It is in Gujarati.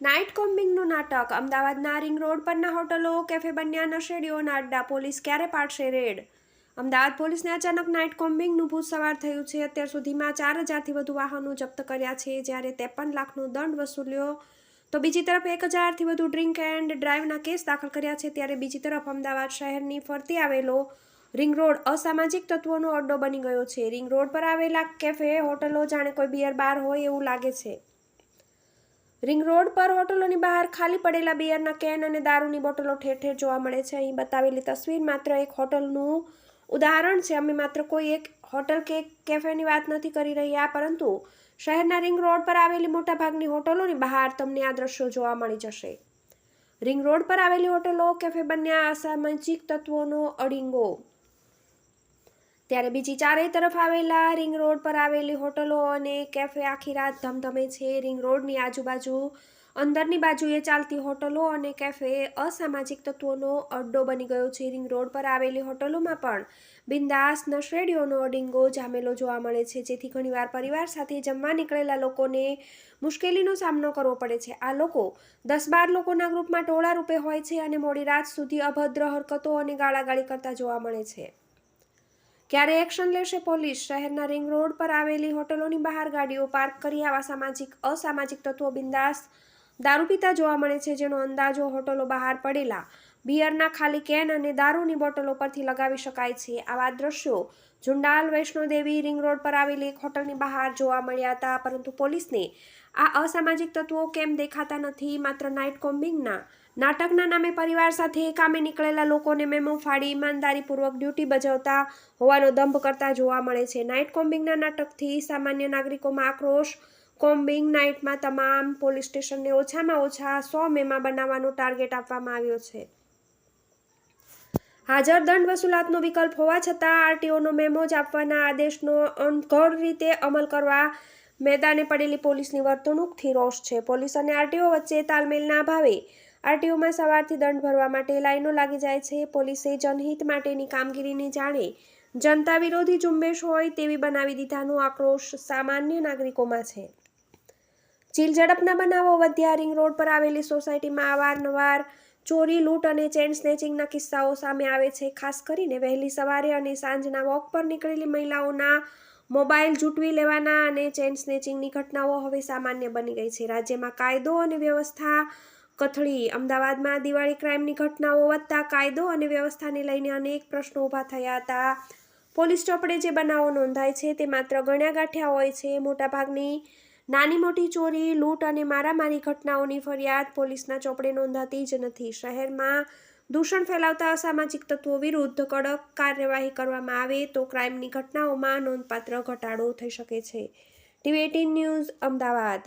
નાઇટ કોમ્બિંગનું નાટક. અમદાવાદના રિંગ રોડ પરના હોટલો, કેફે બન્યા નશેડીઓના અડ્ડા પોલીસ ક્યારે પાડશે રેડ? અમદાવાદ પોલીસને અચાનક નાઇટ કોમ્બિંગનું ભૂત સવાર થયું છે. અત્યાર સુધીમાં ચાર હજારથી વધુ વાહનો જપ્ત કર્યા છે. જ્યારે ત્રેપન લાખનો દંડ વસૂલ્યો, તો બીજી તરફ એક હજારથી વધુ ડ્રિંક એન્ડ ડ્રાઈવના કેસ દાખલ કર્યા છે. ત્યારે બીજી તરફ અમદાવાદ શહેરની ફરતી આવેલો રિંગ રોડ અસામાજિક તત્વોનો અડ્ડો બની ગયો છે. રિંગ રોડ પર આવેલા કેફે, હોટલો જાણે કોઈ બિયર બાર હોય એવું લાગે છે. રિંગ રોડ પર હોટલોની બહાર ખાલી પડેલા બિયરના કેન અને દારૂની બોટલો ઠેર ઠેર જોવા મળે છે. અહીં બતાવેલી તસવીર માત્ર એક હોટલનું ઉદાહરણ છે. અમે માત્ર કોઈ એક હોટલ કે કેફેની વાત નથી કરી રહ્યા, પરંતુ શહેરના રિંગ રોડ પર આવેલી મોટાભાગની હોટલોની બહાર તમને આ દ્રશ્યો જોવા મળી જશે. રિંગ રોડ પર આવેલી હોટલો, કેફે બન્યા અસામાજિક તત્વોનો અડિંગો. ત્યારે બીજી ચારેય તરફ આવેલા રિંગ રોડ પર આવેલી હોટલો અને કેફે આખી રાત ધમધમે છે. રિંગ રોડની આજુબાજુ, અંદરની બાજુએ ચાલતી હોટલો અને કેફે અસામાજિક તત્વોનો અડ્ડો બની ગયો છે. રિંગ રોડ પર આવેલી હોટલોમાં પણ બિંદાસ નશેડીઓનો ડિંગો જામેલો જોવા મળે છે. જેથી ઘણીવાર પરિવાર સાથે જમવા નીકળેલા લોકોને મુશ્કેલીનો સામનો કરવો પડે છે. આ લોકો દસ બાર લોકોના ગ્રુપમાં ટોળા રૂપે હોય છે અને મોડી રાત સુધી અભદ્ર હરકતો અને ગાળાગાળી કરતા જોવા મળે છે. ક્યારે એક્શન લેશે પોલીસ? શહેરના રિંગ રોડ પર આવેલી હોટલોની બહાર ગાડીઓ પાર્ક કરી આવા સામાજિક, અસામાજિક તત્વો બિંદાસ દારૂ પીતા જોવા મળે છે, જેનો અંદાજો હોટલો બહાર પડેલા બિયરના ખાલી કેન અને દારૂની બોટલો પરથી લગાવી શકાય છે. આવા દ્રશ્યો ઝુંડાલ વૈષ્ણોદેવી રિંગ રોડ પર આવેલી એક હોટલની બહાર જોવા મળ્યા હતા, પરંતુ પોલીસને આ અસામાજિક તત્વો કેમ દેખાતા નથી? માત્ર નાઇટ કોમ્બિંગના નાટકના નામે પરિવાર સાથે કામે નીકળેલા લોકોને મેમો ફાડી ઈમાનદારીપૂર્વક ડ્યુટી બજાવતા હોવાનો દંભ કરતા જોવા મળે છે. નાઇટ કોમ્બિંગના નાટકથી સામાન્ય નાગરિકોમાં આક્રોશ. કોમ્બિંગ નાઇટમાં તમામ પોલીસ સ્ટેશનને ઓછામાં ઓછા સો મેમાં બનાવવાનો ટાર્ગેટ આપવામાં આવ્યો છે. હાજર દંડ વસૂલાતનો વિકલ્પ હોવા છતાં આરટીઓનો મેમો જ આપવાના આદેશનો અનઘડ રીતે અમલ કરવા મેદાને પડેલી પોલીસની વર્તણૂકથી રોષ છે. પોલીસ અને આરટીઓ વચ્ચે તાલમેલના અભાવે આરટીઓમાં સવારથી દંડ ભરવા માટે લાઈનો લાગી જાય છે. પોલીસે જનહિત માટેની કામગીરીને જાણે જનતા વિરોધી ઝુંબેશ હોય તેવી બનાવી દીધાનો આક્રોશ સામાન્ય નાગરિકોમાં છે. ચીલ ઝડપના બનાવો વધ્યા. રિંગ રોડ પર આવેલી સોસાયટીમાં અવારનવાર ચોરી, લૂંટ અને ચેન સ્નેચિંગના કિસ્સાઓ સામે આવે છે. ખાસ કરીને વહેલી સવારે અને સાંજના વોક પર નીકળેલી મહિલાઓના મોબાઈલ જૂટવી લેવાના અને ચેન સ્નેચિંગની ઘટનાઓ હવે સામાન્ય બની ગઈ છે. રાજ્યમાં કાયદો અને વ્યવસ્થા કથળી, અમદાવાદમાં દિવાળી ક્રાઇમની ઘટનાઓ વધતા કાયદો અને વ્યવસ્થાને લઈને અનેક પ્રશ્નો ઊભા થયા હતા. પોલીસ ચોપડે જે બનાવો નોંધાય છે તે માત્ર ગણ્યા ગાંઠ્યા હોય છે. મોટાભાગની નાની મોટી ચોરી, લૂંટ અને મારામારી ઘટનાઓની ફરિયાદ પોલીસના ચોપડે નોંધાતી જ નથી. શહેરમાં દૂષણ ફેલાવતા અસામાજિક તત્વો વિરુદ્ધ કડક કાર્યવાહી કરવામાં આવે તો ક્રાઇમની ઘટનાઓમાં નોંધપાત્ર ઘટાડો થઈ શકે છે. TV eighteen news, Ahmedabad.